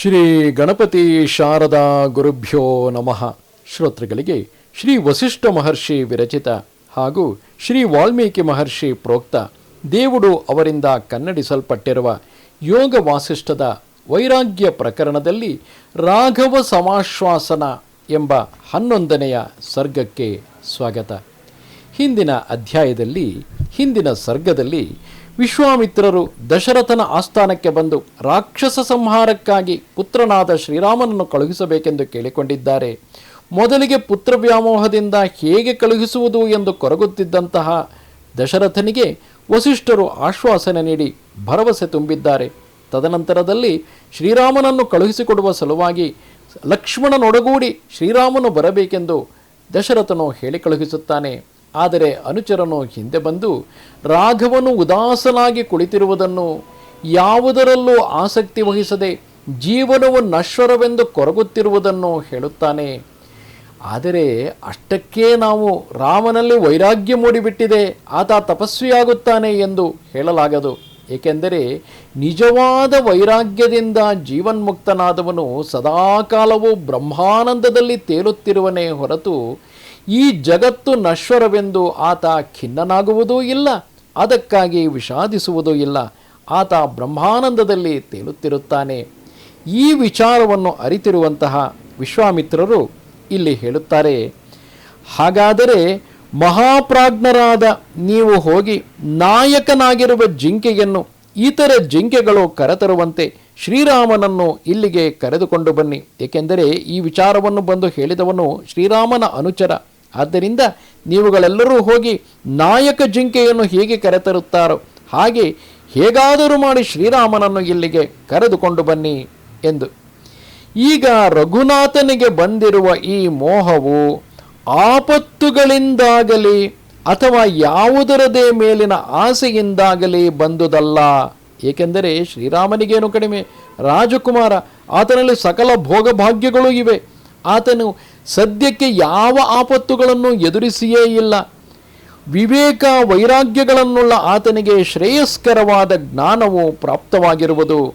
ಶ್ರೀ ಗಣಪತಿ ಶಾರದಾ ಗುರುಭ್ಯೋ ನಮಃ. ಶ್ರೋತೃಗಳಿಗೆ ಶ್ರೀ ವಸಿಷ್ಠ ಮಹರ್ಷಿ ವಿರಚಿತ ಹಾಗೂ ಶ್ರೀ ವಾಲ್ಮೀಕಿ ಮಹರ್ಷಿ ಪ್ರೋಕ್ತ ದೇವುಡು ಅವರಿಂದ ಕನ್ನಡಿಸಲ್ಪಟ್ಟಿರುವ ಯೋಗ ವಾಸಿಷ್ಠದ ವೈರಾಗ್ಯ ಪ್ರಕರಣದಲ್ಲಿ ರಾಘವ ಸಮಾಶ್ವಾಸನ ಎಂಬ ಹನ್ನೊಂದನೆಯ ಸರ್ಗಕ್ಕೆ ಸ್ವಾಗತ. ಹಿಂದಿನ ಅಧ್ಯಾಯದಲ್ಲಿ, ಹಿಂದಿನ ಸರ್ಗದಲ್ಲಿ ವಿಶ್ವಾಮಿತ್ರರು ದಶರಥನ ಆಸ್ಥಾನಕ್ಕೆ ಬಂದು ರಾಕ್ಷಸ ಸಂಹಾರಕ್ಕಾಗಿ ಪುತ್ರನಾದ ಶ್ರೀರಾಮನನ್ನು ಕಳುಹಿಸಬೇಕೆಂದು ಕೇಳಿಕೊಂಡಿದ್ದಾರೆ. ಮೊದಲಿಗೆ ಪುತ್ರ ವ್ಯಾಮೋಹದಿಂದ ಹೇಗೆ ಕಳುಹಿಸುವುದು ಎಂದು ಕೊರಗುತ್ತಿದ್ದಂತಹ ದಶರಥನಿಗೆ ವಸಿಷ್ಠರು ಆಶ್ವಾಸನೆ ನೀಡಿ ಭರವಸೆ ತುಂಬಿದ್ದಾರೆ. ತದನಂತರದಲ್ಲಿ ಶ್ರೀರಾಮನನ್ನು ಕಳುಹಿಸಿಕೊಡುವ ಸಲುವಾಗಿ ಲಕ್ಷ್ಮಣನೊಡಗೂಡಿ ಶ್ರೀರಾಮನು ಬರಬೇಕೆಂದು ದಶರಥನು ಹೇಳಿ ಕಳುಹಿಸುತ್ತಾನೆ. ಆದರೆ ಅನುಚರನು ಹಿಂದೆ ಬಂದು, ರಾಘವನು ಉದಾಸನಾಗಿ ಕುಳಿತಿರುವುದನ್ನು ಯಾವುದರಲ್ಲೂ ಆಸಕ್ತಿ ವಹಿಸದೆ ಜೀವನವು ನಶ್ವರವೆಂದು ಕೊರಗುತ್ತಿರುವುದನ್ನು ಹೇಳುತ್ತಾನೆ. ಆದರೆ ಅಷ್ಟಕ್ಕೇ ನಾವು ರಾಮನಲ್ಲಿ ವೈರಾಗ್ಯ ಮೂಡಿಬಿಟ್ಟಿದೆ, ಆತ ತಪಸ್ವಿಯಾಗುತ್ತಾನೆ ಎಂದು ಹೇಳಲಾಗದು. ಏಕೆಂದರೆ ನಿಜವಾದ ವೈರಾಗ್ಯದಿಂದ ಜೀವನ್ಮುಕ್ತನಾದವನು ಸದಾಕಾಲವೂ ಬ್ರಹ್ಮಾನಂದದಲ್ಲಿ ತೇಲುತ್ತಿರುವನೇ ಹೊರತು ಈ ಜಗತ್ತು ನಶ್ವರವೆಂದು ಆತ ಖಿನ್ನನಾಗುವುದೂ ಇಲ್ಲ, ಅದಕ್ಕಾಗಿ ವಿಷಾದಿಸುವುದೂ ಇಲ್ಲ. ಆತ ಬ್ರಹ್ಮಾನಂದದಲ್ಲಿ ತೇಲುತ್ತಿರುತ್ತಾನೆ. ಈ ವಿಚಾರವನ್ನು ಅರಿತಿರುವಂತಹ ವಿಶ್ವಾಮಿತ್ರರು ಇಲ್ಲಿ ಹೇಳುತ್ತಾರೆ, ಹಾಗಾದರೆ ಮಹಾಪ್ರಾಜ್ಞರಾದ ನೀವು ಹೋಗಿ ನಾಯಕನಾಗಿರುವ ಜಿಂಕೆಯನ್ನು ಇತರ ಜಿಂಕೆಗಳು ಕರೆತರುವಂತೆ ಶ್ರೀರಾಮನನ್ನು ಇಲ್ಲಿಗೆ ಕರೆದುಕೊಂಡು ಬನ್ನಿ. ಏಕೆಂದರೆ ಈ ವಿಚಾರವನ್ನು ಬಂದು ಹೇಳಿದವನು ಶ್ರೀರಾಮನ ಅನುಚರ. ಆದ್ದರಿಂದ ನೀವುಗಳೆಲ್ಲರೂ ಹೋಗಿ ನಾಯಕ ಜಿಂಕೆಯನ್ನು ಹೇಗೆ ಕರೆತರುತ್ತಾರೋ ಹಾಗೆ ಹೇಗಾದರೂ ಮಾಡಿ ಶ್ರೀರಾಮನನ್ನು ಇಲ್ಲಿಗೆ ಕರೆದುಕೊಂಡು ಬನ್ನಿ ಎಂದು. ಈಗ ರಘುನಾಥನಿಗೆ ಬಂದಿರುವ ಈ ಮೋಹವು ಆಪತ್ತುಗಳಿಂದಾಗಲಿ ಅಥವಾ ಯಾವುದರದೇ ಮೇಲಿನ ಆಸೆಯಿಂದಾಗಲಿ ಬಂದುದಲ್ಲ. ಏಕೆಂದರೆ ಶ್ರೀರಾಮನಿಗೇನು ಕಡಿಮೆ? ರಾಜಕುಮಾರ, ಆತನಲ್ಲಿ ಸಕಲ ಭೋಗಭಾಗ್ಯಗಳು ಇವೆ. ಆತನು ಸದ್ಯಕ್ಕೆ ಯಾವ ಆಪತ್ತುಗಳನ್ನು ಎದುರಿಸಿಯೇ ಇಲ್ಲ. ವಿವೇಕ ವೈರಾಗ್ಯಗಳನ್ನುಳ್ಳ ಆತನಿಗೆ ಶ್ರೇಯಸ್ಕರವಾದ ಜ್ಞಾನವು ಪ್ರಾಪ್ತವಾಗಿರುವುದು.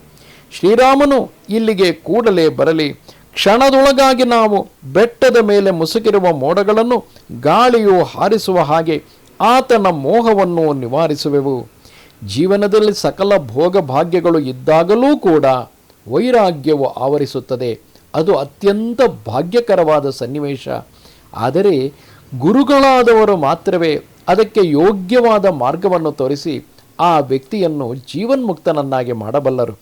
ಶ್ರೀರಾಮನು ಇಲ್ಲಿಗೆ ಕೂಡಲೇ ಬರಲಿ. ಕ್ಷಣದೊಳಗಾಗಿ ನಾವು ಬೆಟ್ಟದ ಮೇಲೆ ಮುಸುಕಿರುವ ಮೋಡಗಳನ್ನು ಗಾಳಿಯು ಹಾರಿಸುವ ಹಾಗೆ ಆತನ ಮೋಹವನ್ನು ನಿವಾರಿಸುವೆವು. ಜೀವನದಲ್ಲಿ ಸಕಲ ಭೋಗ ಭಾಗ್ಯಗಳು ಇದ್ದಾಗಲೂ ಕೂಡ ವೈರಾಗ್ಯವು ಆವರಿಸುತ್ತದೆ. ಅದು ಅತ್ಯಂತ ಭಾಗ್ಯಕರವಾದ ಸನ್ನಿವೇಶ. ಆದರೆ ಗುರುಗಳಾದವರು ಮಾತ್ರವೇ ಅದಕ್ಕೆ ಯೋಗ್ಯವಾದ ಮಾರ್ಗವನ್ನು ತೋರಿಸಿ ಆ ವ್ಯಕ್ತಿಯನ್ನು ಜೀವನ್ಮುಕ್ತನನ್ನಾಗಿ ಮಾಡಬಲ್ಲರು.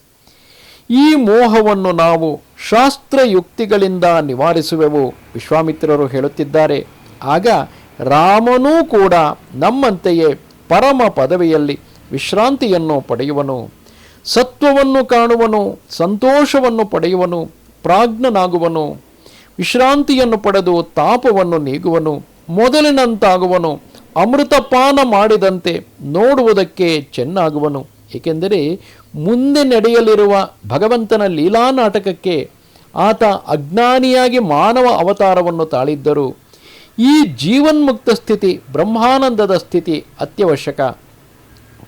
ಈ ಮೋಹವನ್ನು ನಾವು ಶಾಸ್ತ್ರಯುಕ್ತಿಗಳಿಂದ ನಿವಾರಿಸುವೆವು, ವಿಶ್ವಾಮಿತ್ರರು ಹೇಳುತ್ತಿದ್ದಾರೆ. ಆಗ ರಾಮನೂ ಕೂಡ ನಮ್ಮಂತೆಯೇ ಪರಮ ಪದವಿಯಲ್ಲಿ ವಿಶ್ರಾಂತಿಯನ್ನು ಪಡೆಯುವನು, ಸತ್ವವನ್ನು ಕಾಣುವನು, ಸಂತೋಷವನ್ನು ಪಡೆಯುವನು ಪ್ರಾಜ್ಞನಾಗುವನು, ವಿಶ್ರಾಂತಿಯನ್ನು ಪಡೆದು ತಾಪವನ್ನು ನೀಗುವನು, ಮೊದಲಿನಂತಾಗುವನು, ಅಮೃತಪಾನ ಮಾಡಿದಂತೆ ನೋಡುವುದಕ್ಕೆ ಚೆನ್ನಾಗುವನು. ಏಕೆಂದರೆ ಮುಂದೆ ನಡೆಯಲಿರುವ ಭಗವಂತನ ಲೀಲಾ ನಾಟಕಕ್ಕೆ ಆತ ಅಜ್ಞಾನಿಯಾಗಿ ಮಾನವ ಅವತಾರವನ್ನು ತಾಳಿದ್ದರು. ಈ ಜೀವನ್ಮುಕ್ತ ಸ್ಥಿತಿ, ಬ್ರಹ್ಮಾನಂದದ ಸ್ಥಿತಿ ಅತ್ಯವಶ್ಯಕ.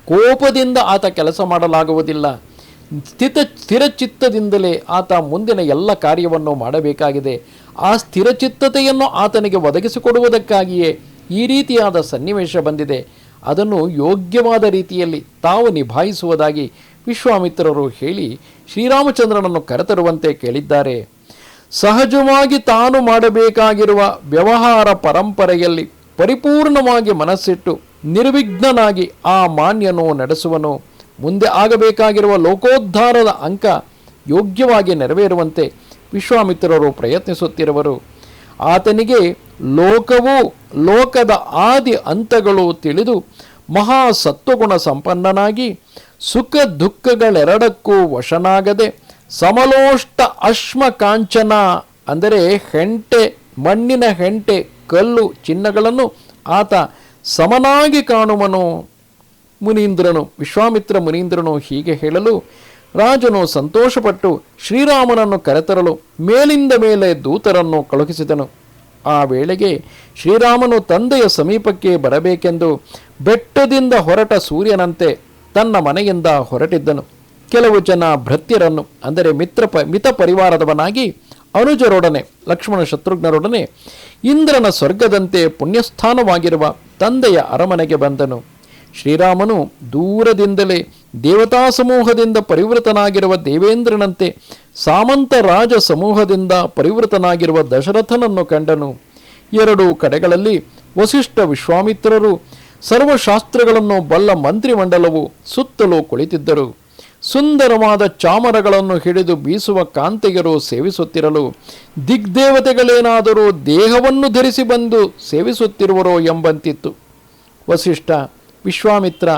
ಕೋಪದಿಂದ ಆತ ಕೆಲಸ ಮಾಡಲಾಗುವುದಿಲ್ಲ. ಸ್ಥಿತ ಸ್ಥಿರಚಿತ್ತದಿಂದಲೇ ಆತ ಮುಂದಿನ ಎಲ್ಲ ಕಾರ್ಯವನ್ನು ಮಾಡಬೇಕಾಗಿದೆ. ಆ ಸ್ಥಿರಚಿತ್ತತೆಯನ್ನು ಆತನಿಗೆ ಒದಗಿಸಿಕೊಡುವುದಕ್ಕಾಗಿಯೇ ಈ ರೀತಿಯಾದ ಸನ್ನಿವೇಶ ಬಂದಿದೆ. ಅದನ್ನು ಯೋಗ್ಯವಾದ ರೀತಿಯಲ್ಲಿ ತಾವು ನಿಭಾಯಿಸುವುದಾಗಿ ವಿಶ್ವಾಮಿತ್ರರು ಹೇಳಿ ಶ್ರೀರಾಮಚಂದ್ರನನ್ನು ಕರೆತರುವಂತೆ ಕೇಳಿದ್ದಾರೆ. ಸಹಜವಾಗಿ ತಾನು ಮಾಡಬೇಕಾಗಿರುವ ವ್ಯವಹಾರ ಪರಂಪರೆಯಲ್ಲಿ ಪರಿಪೂರ್ಣವಾಗಿ ಮನಸ್ಸಿಟ್ಟು ನಿರ್ವಿಘ್ನನಾಗಿ ಆ ಮಾನ್ಯನು ನಡೆಸುವನು. ಮುಂದೆ ಆಗಬೇಕಾಗಿರುವ ಲೋಕೋದ್ಧಾರದ ಅಂಕ ಯೋಗ್ಯವಾಗಿ ನೆರವೇರುವಂತೆ ವಿಶ್ವಾಮಿತ್ರರು ಪ್ರಯತ್ನಿಸುತ್ತಿರುವರು. ಆತನಿಗೆ ಲೋಕವು ಲೋಕದ ಆದಿ ಅಂತಗಳು ತಿಳಿದು ಮಹಾ ಸತ್ವಗುಣ ಸಂಪನ್ನನಾಗಿ ಸುಖ ದುಃಖಗಳೆರಡಕ್ಕೂ ವಶನಾಗದೆ ಸಮಲೋಷ್ಟ ಅಶ್ಮ ಕಾಂಚನ ಅಂದರೆ ಹೆಂಟೆ, ಮಣ್ಣಿನ ಹೆಂಟೆ, ಕಲ್ಲು ಚಿನ್ನಗಳನ್ನು ಆತ ಸಮನಾಗಿ ಕಾಣುವನು. ಮುನೀಂದ್ರನು, ವಿಶ್ವಾಮಿತ್ರ ಮುನೀಂದ್ರನು ಹೀಗೆ ಹೇಳಲು, ರಾಜನು ಸಂತೋಷಪಟ್ಟು ಶ್ರೀರಾಮನನ್ನು ಕರೆತರಲು ಮೇಲಿಂದ ಮೇಲೆ ದೂತರನ್ನು ಕಳುಹಿಸಿದನು. ಆ ವೇಳೆಗೆ ಶ್ರೀರಾಮನು ತಂದೆಯ ಸಮೀಪಕ್ಕೆ ಬರಬೇಕೆಂದು ಬೆಟ್ಟದಿಂದ ಹೊರಟ ಸೂರ್ಯನಂತೆ ತನ್ನ ಮನೆಯಿಂದ ಹೊರಟಿದ್ದನು. ಕೆಲವು ಜನ ಭೃತ್ಯರನ್ನು, ಅಂದರೆ ಮಿತ್ರ ಪ, ಮಿತ ಪರಿವಾರದವನಾಗಿ ಅನುಜರೊಡನೆ, ಲಕ್ಷ್ಮಣ ಶತ್ರುಘ್ನರೊಡನೆ ಇಂದ್ರನ ಸ್ವರ್ಗದಂತೆ ಪುಣ್ಯಸ್ಥಾನವಾಗಿರುವ ತಂದೆಯ ಅರಮನೆಗೆ ಬಂದನು. ಶ್ರೀರಾಮನು ದೂರದಿಂದಲೇ ದೇವತಾ ಸಮೂಹದಿಂದ ಪರಿವೃತನಾಗಿರುವ ದೇವೇಂದ್ರನಂತೆ ಸಾಮಂತ ರಾಜ ಸಮೂಹದಿಂದ ಪರಿವೃತನಾಗಿರುವ ದಶರಥನನ್ನು ಕಂಡನು. ಎರಡು ಕಡೆಗಳಲ್ಲಿ ವಸಿಷ್ಠ ವಿಶ್ವಾಮಿತ್ರರು ಸರ್ವಶಾಸ್ತ್ರಗಳನ್ನು ಬಲ್ಲ ಮಂತ್ರಿಮಂಡಲವು ಸುತ್ತಲೂ ಕುಳಿತಿದ್ದರು. ಸುಂದರವಾದ ಚಾಮರಗಳನ್ನು ಹಿಡಿದು ಬೀಸುವ ಕಾಂತಿಗರು ಸೇವಿಸುತ್ತಿರಲು, ದಿಗ್ದೇವತೆಗಳೇನಾದರೂ ದೇಹವನ್ನು ಧರಿಸಿ ಬಂದು ಸೇವಿಸುತ್ತಿರುವರೋ ಎಂಬಂತಿತ್ತು. ವಸಿಷ್ಠ ವಿಶ್ವಾಮಿತ್ರ,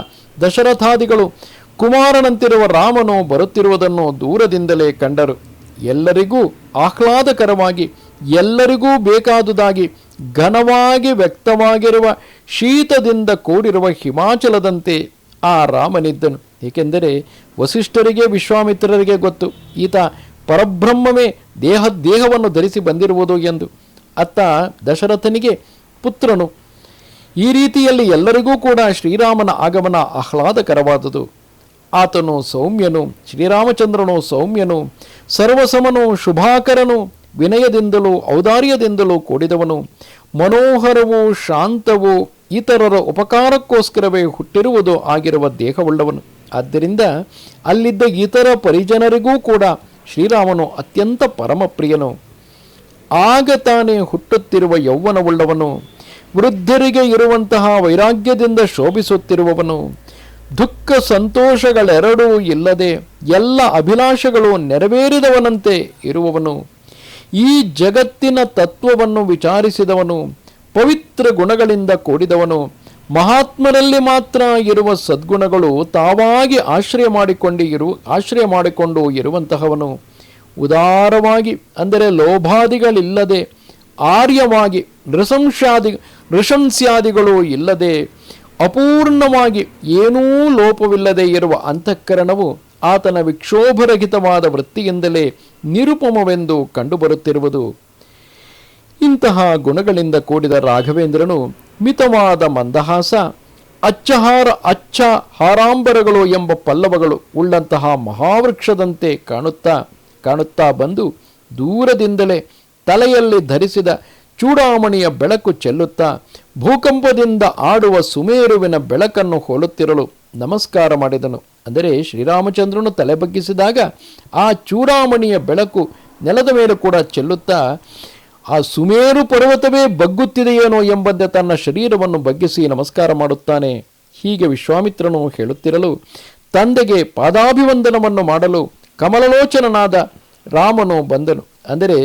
ದಶರಥಾದಿಗಳು ಕುಮಾರನಂತಿರುವ ರಾಮನು ಬರುತ್ತಿರುವುದನ್ನು ದೂರದಿಂದಲೇ ಕಂಡರು. ಎಲ್ಲರಿಗೂ ಆಹ್ಲಾದಕರವಾಗಿ, ಎಲ್ಲರಿಗೂ ಬೇಕಾದುದಾಗಿ, ಘನವಾಗಿ ವ್ಯಕ್ತವಾಗಿರುವ ಶೀತದಿಂದ ಕೂಡಿರುವ ಹಿಮಾಚಲದಂತೆ ಆ ರಾಮನಿದ್ದನು. ಏಕೆಂದರೆ ವಸಿಷ್ಠರಿಗೆ, ವಿಶ್ವಾಮಿತ್ರರಿಗೆ ಗೊತ್ತು, ಈತ ಪರಬ್ರಹ್ಮವೇ ದೇಹ, ದೇಹವನ್ನು ಧರಿಸಿ ಬಂದಿರುವುದು ಎಂದು. ಅತ್ತ ದಶರಥನಿಗೆ ಪುತ್ರನು ಈ ರೀತಿಯಲ್ಲಿ ಎಲ್ಲರಿಗೂ ಕೂಡ ಶ್ರೀರಾಮನ ಆಗಮನ ಆಹ್ಲಾದಕರವಾದುದು. ಆತನು ಸೌಮ್ಯನು, ಶ್ರೀರಾಮಚಂದ್ರನು ಸೌಮ್ಯನು, ಸರ್ವಸಮನು ಶುಭಾಕರನು, ವಿನಯದಿಂದಲೂ ಔದಾರ್ಯದಿಂದಲೂ ಕೂಡಿದವನು. ಮನೋಹರವೂ ಶಾಂತವೂ ಇತರರ ಉಪಕಾರಕ್ಕೋಸ್ಕರವೇ ಹುಟ್ಟಿರುವುದು ಆಗಿರುವ ದೇಹವುಳ್ಳವನು. ಆದ್ದರಿಂದ ಅಲ್ಲಿದ್ದ ಇತರ ಪರಿಜನರಿಗೂ ಕೂಡ ಶ್ರೀರಾಮನು ಅತ್ಯಂತ ಪರಮಪ್ರಿಯನು. ಆಗ ತಾನೇ ಹುಟ್ಟುತ್ತಿರುವ ಯೌವನವುಳ್ಳವನು. ವೃದ್ಧರಿಗೆ ಇರುವಂತಹ ವೈರಾಗ್ಯದಿಂದ ಶೋಭಿಸುತ್ತಿರುವವನು, ದುಃಖ ಸಂತೋಷಗಳೆರಡೂ ಇಲ್ಲದೆ ಎಲ್ಲ ಅಭಿಲಾಷಗಳು ನೆರವೇರಿದವನಂತೆ ಇರುವವನು. ಈ ಜಗತ್ತಿನ ತತ್ವವನ್ನು ವಿಚಾರಿಸಿದವನು, ಪವಿತ್ರ ಗುಣಗಳಿಂದ ಕೂಡಿದವನು. ಮಹಾತ್ಮರಲ್ಲಿ ಮಾತ್ರ ಇರುವ ಸದ್ಗುಣಗಳು ತಾವಾಗಿ ಆಶ್ರಯ ಮಾಡಿಕೊಂಡು ಇರು, ಆಶ್ರಯ ಮಾಡಿಕೊಂಡು ಇರುವಂತಹವನು. ಉದಾರವಾಗಿ ಅಂದರೆ ಲೋಭಾದಿಗಳಿಲ್ಲದೆ ಆರ್ಯವಾಗಿ ನೃಶಂಸಾದಿ ನೃಶಂಸ್ಯಾದಿಗಳು ಇಲ್ಲದೆ ಅಪೂರ್ಣವಾಗಿ ಏನೂ ಲೋಪವಿಲ್ಲದೆ ಇರುವ ಅಂತಃಕರಣವು ಆತನ ವಿಕ್ಷೋಭರಹಿತವಾದ ವೃತ್ತಿಯಿಂದಲೇ ನಿರುಪಮವೆಂದು ಕಂಡುಬರುತ್ತಿರುವುದು. ಇಂತಹ ಗುಣಗಳಿಂದ ಕೂಡಿದ ರಾಘವೇಂದ್ರನು ಮಿತವಾದ ಮಂದಹಾಸ, ಅಚ್ಚಹಾರ ಅಚ್ಚ ಹಾರಾಂಬರಗಳು ಎಂಬ ಪಲ್ಲವಗಳು ಉಳ್ಳಂತಹ ಮಹಾವೃಕ್ಷದಂತೆ ಕಾಣುತ್ತಾ ಕಾಣುತ್ತಾ ಬಂದು ದೂರದಿಂದಲೇ ತಲೆಯಲ್ಲಿ ಧರಿಸಿದ ಚೂಡಾಮಣಿಯ ಬೆಳಕು ಚೆಲ್ಲುತ್ತಾ ಭೂಕಂಪದಿಂದ ಆಡುವ ಸುಮೇರುವಿನ ಬೆಳಕನ್ನು ಹೋಲುತ್ತಿರಲು ನಮಸ್ಕಾರ ಮಾಡಿದನು. ಅಂದರೆ ಶ್ರೀರಾಮಚಂದ್ರನು ತಲೆ ಬಗ್ಗಿಸಿದಾಗ ಆ ಚೂಡಾಮಣಿಯ ಬೆಳಕು ನೆಲದ ಮೇಲೆ ಕೂಡ ಚೆಲ್ಲುತ್ತಾ, ಆ ಸುಮೇರು ಪರ್ವತವೇ ಬಗ್ಗುತ್ತಿದೆಯೇನೋ ಎಂಬಂತೆ ತನ್ನ ಶರೀರವನ್ನು ಬಗ್ಗಿಸಿ ನಮಸ್ಕಾರ ಮಾಡುತ್ತಾನೆ. ಹೀಗೆ ವಿಶ್ವಾಮಿತ್ರನು ಹೇಳುತ್ತಿರಲು ತಂದೆಗೆ ಪಾದಾಭಿವಂದನವನ್ನು ಮಾಡಲು ಕಮಲಲೋಚನನಾದ ರಾಮನು ಬಂದನು. ಅಂದರೆ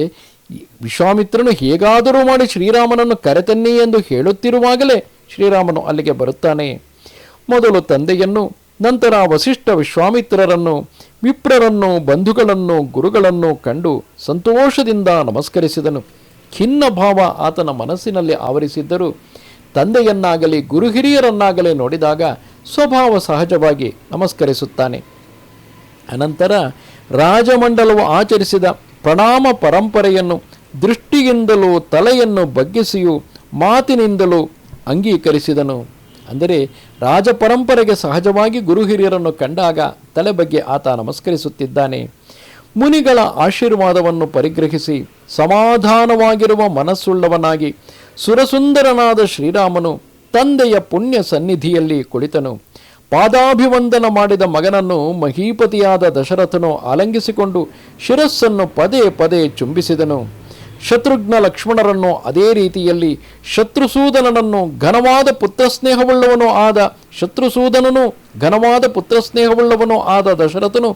ವಿಶ್ವಾಮಿತ್ರನು ಹೇಗಾದರೂ ಮಾಡಿ ಶ್ರೀರಾಮನನ್ನು ಕರೆತನ್ನಿ ಎಂದು ಹೇಳುತ್ತಿರುವಾಗಲೇ ಶ್ರೀರಾಮನು ಅಲ್ಲಿಗೆ ಬರುತ್ತಾನೆ. ಮೊದಲು ತಂದೆಯನ್ನು, ನಂತರ ವಸಿಷ್ಠ ವಿಶ್ವಾಮಿತ್ರರನ್ನು, ವಿಪ್ರರನ್ನು, ಬಂಧುಗಳನ್ನು, ಗುರುಗಳನ್ನು ಕಂಡು ಸಂತೋಷದಿಂದ ನಮಸ್ಕರಿಸಿದನು. ಖಿನ್ನ ಭಾವ ಆತನ ಮನಸ್ಸಿನಲ್ಲಿ ಆವರಿಸಿದ್ದರೂ ತಂದೆಯನ್ನಾಗಲಿ ಗುರು ಹಿರಿಯರನ್ನಾಗಲಿ ನೋಡಿದಾಗ ಸ್ವಭಾವ ಸಹಜವಾಗಿ ನಮಸ್ಕರಿಸುತ್ತಾನೆ. ಅನಂತರ ರಾಜಮಂಡಲವು ಆಚರಿಸಿದ ಪ್ರಣಾಮ ಪರಂಪರೆಯನ್ನು ದೃಷ್ಟಿಯಿಂದಲೂ ತಲೆಯನ್ನು ಬಗ್ಗಿಸಿಯೂ ಮಾತಿನಿಂದಲೂ ಅಂಗೀಕರಿಸಿದನು. ಅಂದರೆ ರಾಜಪರಂಪರೆಗೆ ಸಹಜವಾಗಿ ಗುರು ಹಿರಿಯರನ್ನು ಕಂಡಾಗ ತಲೆ ಬಗ್ಗೆ ಆತ ನಮಸ್ಕರಿಸುತ್ತಿದ್ದಾನೆ. ಮುನಿಗಳ ಆಶೀರ್ವಾದವನ್ನು ಪರಿಗ್ರಹಿಸಿ ಸಮಾಧಾನವಾಗಿರುವ ಮನಸ್ಸುಳ್ಳವನಾಗಿ ಸುರಸುಂದರನಾದ ಶ್ರೀರಾಮನು ತಂದೆಯ ಪುಣ್ಯ ಸನ್ನಿಧಿಯಲ್ಲಿ ಕುಳಿತನು. ಪಾದಾಭಿವಂದನ ಮಾಡಿದ ಮಗನನ್ನು ಮಹೀಪತಿಯಾದ ದಶರಥನು ಆಲಂಗಿಸಿಕೊಂಡು ಶಿರಸ್ಸನ್ನು ಪದೇ ಪದೇ ಚುಂಬಿಸಿದನು. ಶತ್ರುಘ್ನ ಲಕ್ಷ್ಮಣರನ್ನು ಅದೇ ರೀತಿಯಲ್ಲಿ ಶತ್ರುಸೂದನನನ್ನು ಘನವಾದ ಪುತ್ರಸ್ನೇಹವುಳ್ಳವನು ಆದ ಶತ್ರುಸೂದನನು ಘನವಾದ ಪುತ್ರಸ್ನೇಹವುಳ್ಳವನು ಆದ ದಶರಥನು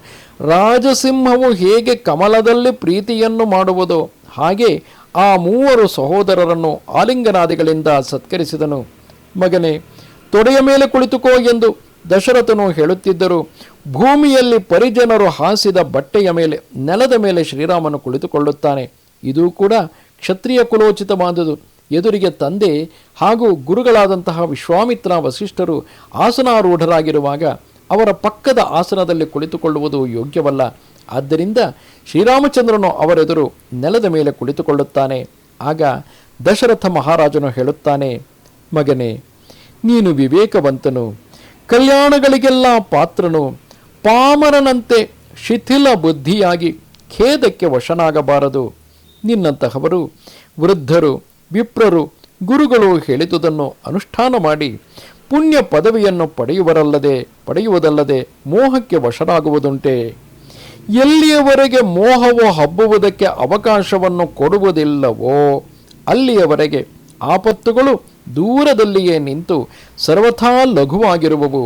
ರಾಜಸಿಂಹವು ಹೇಗೆ ಕಮಲದಲ್ಲಿ ಪ್ರೀತಿಯನ್ನು ಮಾಡುವುದೋ ಹಾಗೆ ಆ ಮೂವರು ಸಹೋದರರನ್ನು ಆಲಿಂಗನಾದಿಗಳಿಂದ ಸತ್ಕರಿಸಿದನು. ಮಗನೇ, ತೊಡೆಯ ಮೇಲೆ ಕುಳಿತುಕೋ ಎಂದು ದಶರಥನು ಹೇಳುತ್ತಿದ್ದರು, ಭೂಮಿಯಲ್ಲಿ ಪರಿಜನರು ಹಾಸಿದ ಬಟ್ಟೆಯ ಮೇಲೆ, ನೆಲದ ಮೇಲೆ ಶ್ರೀರಾಮನು ಕುಳಿತುಕೊಳ್ಳುತ್ತಾನೆ. ಇದು ಕೂಡ ಕ್ಷತ್ರಿಯ ಕುಲೋಚಿತವಾದುದು. ಎದುರಿಗೆ ತಂದೆ ಹಾಗೂ ಗುರುಗಳಾದಂತಹ ವಿಶ್ವಾಮಿತ್ರ ವಸಿಷ್ಠರು ಆಸನಾರೂಢರಾಗಿರುವಾಗ ಅವರ ಪಕ್ಕದ ಆಸನದಲ್ಲಿ ಕುಳಿತುಕೊಳ್ಳುವುದು ಯೋಗ್ಯವಲ್ಲ. ಆದ್ದರಿಂದ ಶ್ರೀರಾಮಚಂದ್ರನು ಅವರೆದುರು ನೆಲದ ಮೇಲೆ ಕುಳಿತುಕೊಳ್ಳುತ್ತಾನೆ. ಆಗ ದಶರಥ ಮಹಾರಾಜನು ಹೇಳುತ್ತಾನೆ, ಮಗನೇ, ನೀನು ವಿವೇಕವಂತನು. ಕಲ್ಯಾಣಗಳಿಗೆಲ್ಲ ಪಾತ್ರನು ಪಾಮರನಂತೆ ಶಿಥಿಲ ಬುದ್ಧಿಯಾಗಿ ಖೇದಕ್ಕೆ ವಶನಾಗಬಾರದು. ನಿನ್ನಂತಹವರು ವೃದ್ಧರು, ವಿಪ್ರರು, ಗುರುಗಳು ಹೇಳಿದುದನ್ನು ಅನುಷ್ಠಾನ ಮಾಡಿ ಪುಣ್ಯ ಪದವಿಯನ್ನು ಪಡೆಯುವರಲ್ಲದೆ, ಪಡೆಯುವುದಲ್ಲದೆ ಮೋಹಕ್ಕೆ ವಶರಾಗುವುದುಂಟೆ. ಎಲ್ಲಿಯವರೆಗೆ ಮೋಹವು ಹಬ್ಬುವುದಕ್ಕೆ ಅವಕಾಶವನ್ನು ಕೊಡುವುದಿಲ್ಲವೋ, ಅಲ್ಲಿಯವರೆಗೆ ಆಪತ್ತುಗಳು ದೂರದಲ್ಲಿಯೇ ನಿಂತು ಸರ್ವಥಾ ಲಘುವಾಗಿರುವವು.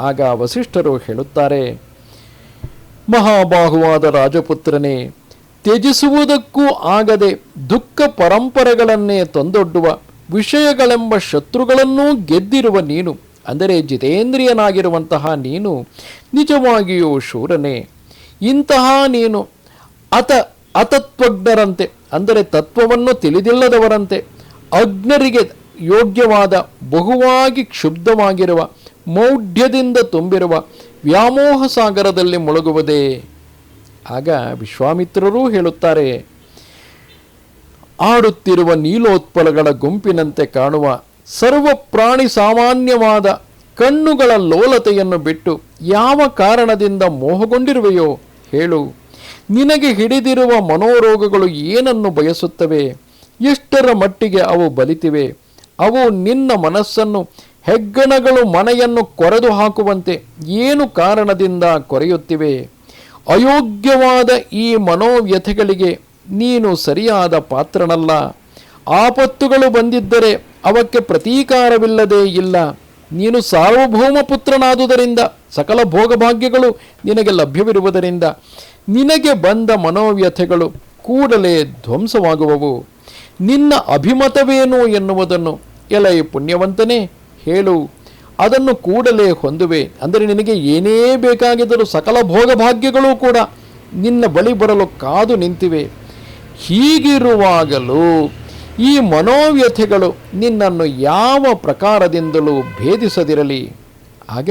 ಆಗ ವಸಿಷ್ಠರು ಹೇಳುತ್ತಾರೆ, ಮಹಾಬಾಹುವಾದ ರಾಜಪುತ್ರನೇ, ತ್ಯಜಿಸುವುದಕ್ಕೂ ಆಗದೆ ದುಃಖ ಪರಂಪರೆಗಳನ್ನೇ ತಂದೊಡ್ಡುವ ವಿಷಯಗಳೆಂಬ ಶತ್ರುಗಳನ್ನೂ ಗೆದ್ದಿರುವ ನೀನು, ಅಂದರೆ ಜಿತೇಂದ್ರಿಯನಾಗಿರುವಂತಹ ನೀನು ನಿಜವಾಗಿಯೂ ಶೂರನೇ. ಇಂತಹ ನೀನು ಅತ, ಅತತ್ವಜ್ಞರಂತೆ, ಅಂದರೆ ತತ್ವವನ್ನು ತಿಳಿದಿಲ್ಲದವರಂತೆ ಅಜ್ಞರಿಗೆ ಯೋಗ್ಯವಾದ, ಬಹುವಾಗಿ ಕ್ಷುಬ್ಧವಾಗಿರುವ, ಮೌಢ್ಯದಿಂದ ತುಂಬಿರುವ ವ್ಯಾಮೋಹ ಸಾಗರದಲ್ಲಿ ಮುಳುಗುವುದೇ? ಆಗ ವಿಶ್ವಾಮಿತ್ರರೂ ಹೇಳುತ್ತಾರೆ, ಆಡುತ್ತಿರುವ ನೀಲೋತ್ಪಲಗಳ ಗುಂಪಿನಂತೆ ಕಾಣುವ ಸರ್ವ ಪ್ರಾಣಿ ಸಾಮಾನ್ಯವಾದ ಕಣ್ಣುಗಳ ಲೋಲತೆಯನ್ನು ಬಿಟ್ಟು ಯಾವ ಕಾರಣದಿಂದ ಮೋಹಗೊಂಡಿರುವೆಯೋ ಹೇಳು. ನಿನಗೆ ಹಿಡಿದಿರುವ ಮನೋರೋಗಗಳು ಏನನ್ನು ಬಯಸುತ್ತವೆ? ಎಷ್ಟರ ಮಟ್ಟಿಗೆ ಅವು ಬಲಿತಿವೆ? ಅವು ನಿನ್ನ ಮನಸ್ಸನ್ನು, ಹೆಗ್ಗಣಗಳು ಮನೆಯನ್ನು ಕೊರೆದು ಹಾಕುವಂತೆ ಏನು ಕಾರಣದಿಂದ ಕೊರೆಯುತ್ತಿವೆ? ಅಯೋಗ್ಯವಾದ ಈ ಮನೋವ್ಯಥೆಗಳಿಗೆ ನೀನು ಸರಿಯಾದ ಪಾತ್ರನಲ್ಲ. ಆಪತ್ತುಗಳು ಬಂದಿದ್ದರೆ ಅವಕ್ಕೆ ಪ್ರತೀಕಾರವಿಲ್ಲದೇ ಇಲ್ಲ. ನೀನು ಸಾರ್ವಭೌಮ ಪುತ್ರನಾದುದರಿಂದ ಸಕಲ ಭೋಗಭಾಗ್ಯಗಳು ನಿನಗೆ ಲಭ್ಯವಿರುವುದರಿಂದ ನಿನಗೆ ಬಂದ ಮನೋವ್ಯಥೆಗಳು ಕೂಡಲೇ ಧ್ವಂಸವಾಗುವವು. ನಿನ್ನ ಅಭಿಮತವೇನು ಎನ್ನುವುದನ್ನು ಎಲೈ ಪುಣ್ಯವಂತನೇ ಹೇಳು. ಅದನ್ನು ಕೂಡಲೇ ಹೊಂದುವೆ. ಅಂದರೆ ನಿನಗೆ ಏನೇ ಬೇಕಾಗಿದ್ದರೂ ಸಕಲ ಭೋಗಭಾಗ್ಯಗಳೂ ಕೂಡ ನಿನ್ನ ಬಳಿ ಬರಲು ಕಾದು ನಿಂತಿವೆ. ಹೀಗಿರುವಾಗಲೂ ಈ ಮನೋವ್ಯಥೆಗಳು ನಿನ್ನನ್ನು ಯಾವ ಪ್ರಕಾರದಿಂದಲೂ ಭೇದಿಸದಿರಲಿ. ಆಗ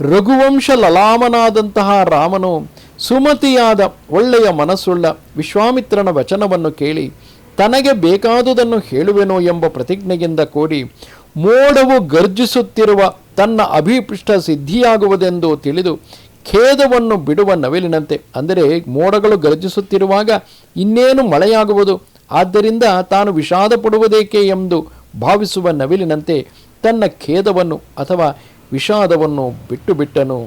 ರಘುವಂಶ ಲಲಾಮನಾದಂತಹ ರಾಮನು ಸುಮತಿಯಾದ ಒಳ್ಳೆಯ ಮನಸ್ಸುಳ್ಳ ವಿಶ್ವಾಮಿತ್ರನ ವಚನವನ್ನು ಕೇಳಿ ತನಗೆ ಬೇಕಾದುದನ್ನು ಹೇಳುವೆನೋ ಎಂಬ ಪ್ರತಿಜ್ಞೆಯಿಂದ ಕೂಡಿ ಮೋಡವು ಗರ್ಜಿಸುತ್ತಿರುವ ತನ್ನ ಅಭಿಪೃಷ್ಟ ಸಿದ್ಧಿಯಾಗುವುದೆಂದು ತಿಳಿದು ಖೇದವನ್ನು ಬಿಡುವ ನವಿಲಿನಂತೆ. ಅಂದರೆ ಮೋಡಗಳು ಗರ್ಜಿಸುತ್ತಿರುವಾಗ ಇನ್ನೇನು ಮಳೆಯಾಗುವುದು? ಆದ್ದರಿಂದ ತಾನು ವಿಷಾದ ಪಡುವುದೇಕೆ ಎಂದು ಭಾವಿಸುವ ನವಿಲಿನಂತೆ ತನ್ನ ಖೇದವನ್ನು ಅಥವಾ ವಿಷಾದವನ್ನು ಬಿಟ್ಟು ಬಿಟ್ಟನು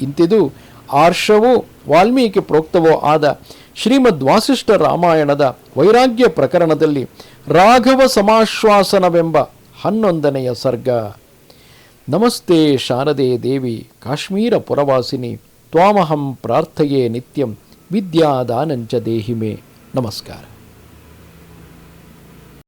ಇಂತಿದು ಆರ್ಷವೂ ವಾಲ್ಮೀಕಿ ಪ್ರೋಕ್ತವೋ ಆದ ಶ್ರೀಮದ್ ವಾಸಿಷ್ಠ ರಾಮಾಯಣದ ವೈರಾಗ್ಯ ಪ್ರಕರಣದಲ್ಲಿ ರಾಘವ ಸಮಾಶ್ವಾಸನವೆಂಬ ಹನ್ನೊಂದನೆಯ ಸರ್ಗ. ನಮಸ್ತೆ ಶಾರದೆ ದೇವಿ, ಕಾಶ್ಮೀರ ಪುರವಾಸಿನಿ, ತ್ವಾಮಹಂ ಪ್ರಾರ್ಥೆಯೇ ನಿತ್ಯಂ ವಿದ್ಯಾದಾನಂಚ ದೇಹಿಮೆ. ನಮಸ್ಕಾರ.